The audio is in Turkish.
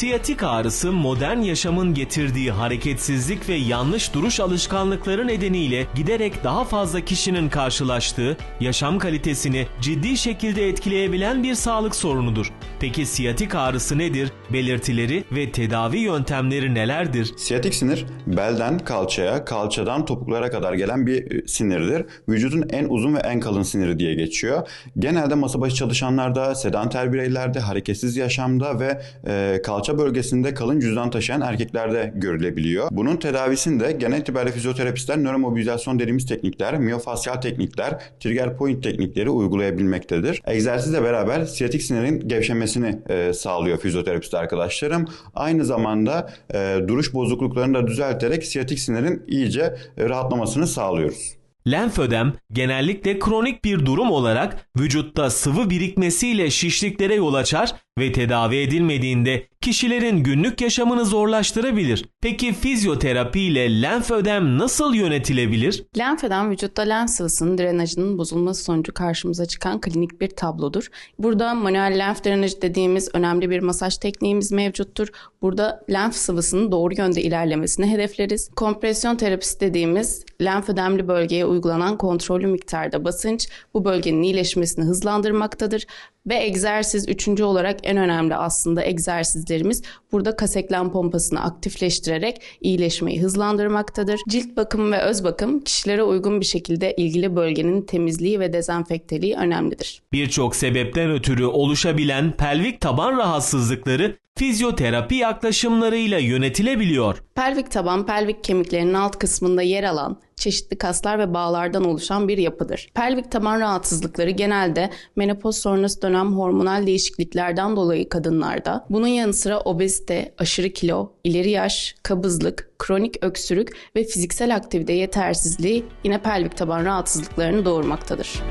Siyatik ağrısı modern yaşamın getirdiği hareketsizlik ve yanlış duruş alışkanlıkları nedeniyle giderek daha fazla kişinin karşılaştığı, yaşam kalitesini ciddi şekilde etkileyebilen bir sağlık sorunudur. Peki siyatik ağrısı nedir? Belirtileri ve tedavi yöntemleri nelerdir? Siyatik sinir belden kalçaya, kalçadan topuklara kadar gelen bir e, sinirdir. Vücudun en uzun ve en kalın siniri diye geçiyor. Genelde masa başı çalışanlarda, sedanter bireylerde, hareketsiz yaşamda ve e, kalça bölgesinde kalın cüzdan taşıyan erkeklerde görülebiliyor. Bunun tedavisinde genel itibariyle fizyoterapistler nöromobilizasyon dediğimiz teknikler, miyofasyal teknikler, trigger point teknikleri uygulayabilmektedir. Egzersizle beraber siyatik sinirin gevşemesini e, sağlıyor fizyoterapist arkadaşlarım. Aynı zamanda e, duruş bozukluklarını da düzelterek siyatik sinirin iyice e, rahatlamasını sağlıyoruz. Lenfödem genellikle kronik bir durum olarak vücutta sıvı birikmesiyle şişliklere yol açar ve tedavi edilmediğinde kişilerin günlük yaşamını zorlaştırabilir. Peki fizyoterapi ile lenfödem nasıl yönetilebilir? Lenfödem vücutta lenf sıvısının drenajının bozulması sonucu karşımıza çıkan klinik bir tablodur. Burada manuel lenf drenajı dediğimiz önemli bir masaj tekniğimiz mevcuttur. Burada lenf sıvısının doğru yönde ilerlemesini hedefleriz. Kompresyon terapisi dediğimiz lenfödemli bölgeye uygulanan kontrollü miktarda basınç bu bölgenin iyileşmesini hızlandırmaktadır. Ve egzersiz üçüncü olarak en önemli aslında egzersizlerimiz burada kaseklem pompasını aktifleştirerek iyileşmeyi hızlandırmaktadır. Cilt bakımı ve öz bakım kişilere uygun bir şekilde ilgili bölgenin temizliği ve dezenfekteliği önemlidir. Birçok sebepten ötürü oluşabilen pelvik taban rahatsızlıkları fizyoterapi yaklaşımlarıyla yönetilebiliyor. Pelvik taban, pelvik kemiklerinin alt kısmında yer alan çeşitli kaslar ve bağlardan oluşan bir yapıdır. Pelvik taban rahatsızlıkları genelde menopoz sonrası dönem hormonal değişikliklerden dolayı kadınlarda, bunun yanı sıra obezite, aşırı kilo, ileri yaş, kabızlık, kronik öksürük ve fiziksel aktivite yetersizliği yine pelvik taban rahatsızlıklarını doğurmaktadır.